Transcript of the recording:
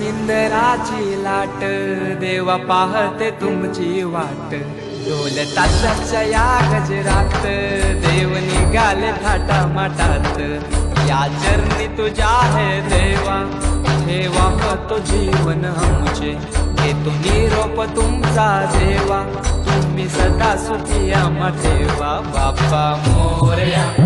निंदराची लाट देवा पाहते तुमची वाट. ढोल ताशाच्या या गजरात देव निघाले थाटा माटात या चरणी तुझ्या आहे देवा ठेवा तो जीवन आमचे. घेतो निरोप तुमचा देवा तुम्ही सदा सुखी आम्हा ठेवा. बाप्पा मोरया.